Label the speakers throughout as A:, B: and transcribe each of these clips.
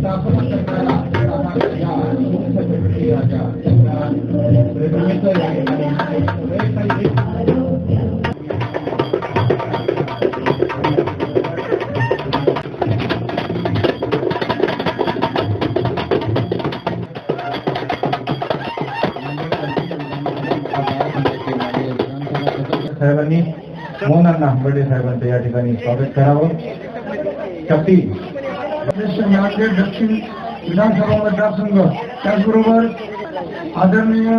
A: स्थापना साहेबांनी मोहनांना या ठिकाणी स्वागत करावं. शक्ती
B: दक्षिण विधानसभा मतदारसंघ त्याचबरोबर आदरणीय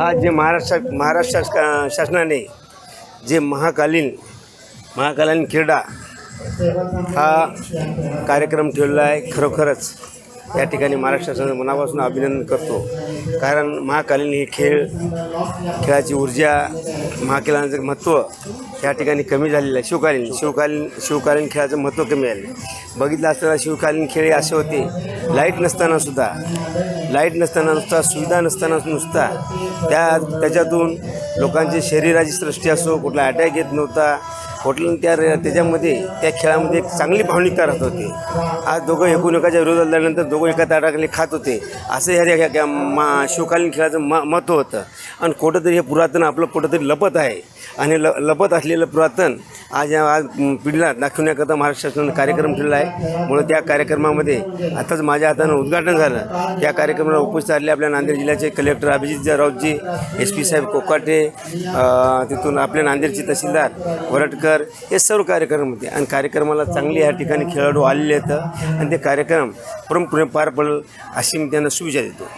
C: आज जे महाराष्ट्र महाराष्ट्र शासनाने जे महाकालीन महाकालीन क्रीडा हा कार्यक्रम ठेवलेला आहे खरोखरच या ठिकाणी महाराष्ट्र शासनाचं मनापासून अभिनंदन करतो. कारण महाकालीन हे खेळ खेळाची ऊर्जा महाकालीनाचं महत्त्व ह्या ठिकाणी कमी झालेलं आहे. शिवकालीन शिवकालीन शिवकालीन खेळाचं महत्त्व कमी आहे. बघितलं असताना शिवकालीन खेळ हे असे होते. लाइट नसताना सुद्धा लाइट नसताना नुसता सुविधा नसताना नुसता त्या त्याच्यातून लोकांची शरीराची सृष्टी असो कुठला अटॅक येत नव्हता. कुठलं त्या त्याच्यामध्ये त्या खेळामध्ये एक चांगली भावनिकता राहत होती. आज दोघं एकूणएकाच्या विरोधात लढल्यानंतर दोघं एका ताटाखाली खात होते. असं ह्या ह्या मा शिवकालीन खेळाचं म महत्त्व होतं. आणि कुठंतरी हे पुरातन आपलं कुठंतरी लपत आहे. आणि ल लपत असलेलं पुरातन आज या आज पिढीला दाखवण्याकरता महाराष्ट्र शासनानं कार्यक्रम ठेवला आहे. म्हणून त्या कार्यक्रमामध्ये आताच माझ्या हातानं उद्घाटन झालं. त्या कार्यक्रमाला उपस्थित आले आपल्या नांदेड जिल्ह्याचे collector Abhijit Rautji S P साहेब कोकाटे तिथून आपल्या नांदेडचे तहसीलदार वरटकर हे सर्व कार्यक्रम होते. आणि कार्यक्रमाला चांगले या ठिकाणी खेळाडू आलेले आहेत. आणि ते कार्यक्रम परमपुरे पार पडेल अशी मी त्यांना शुभेच्छा देतो.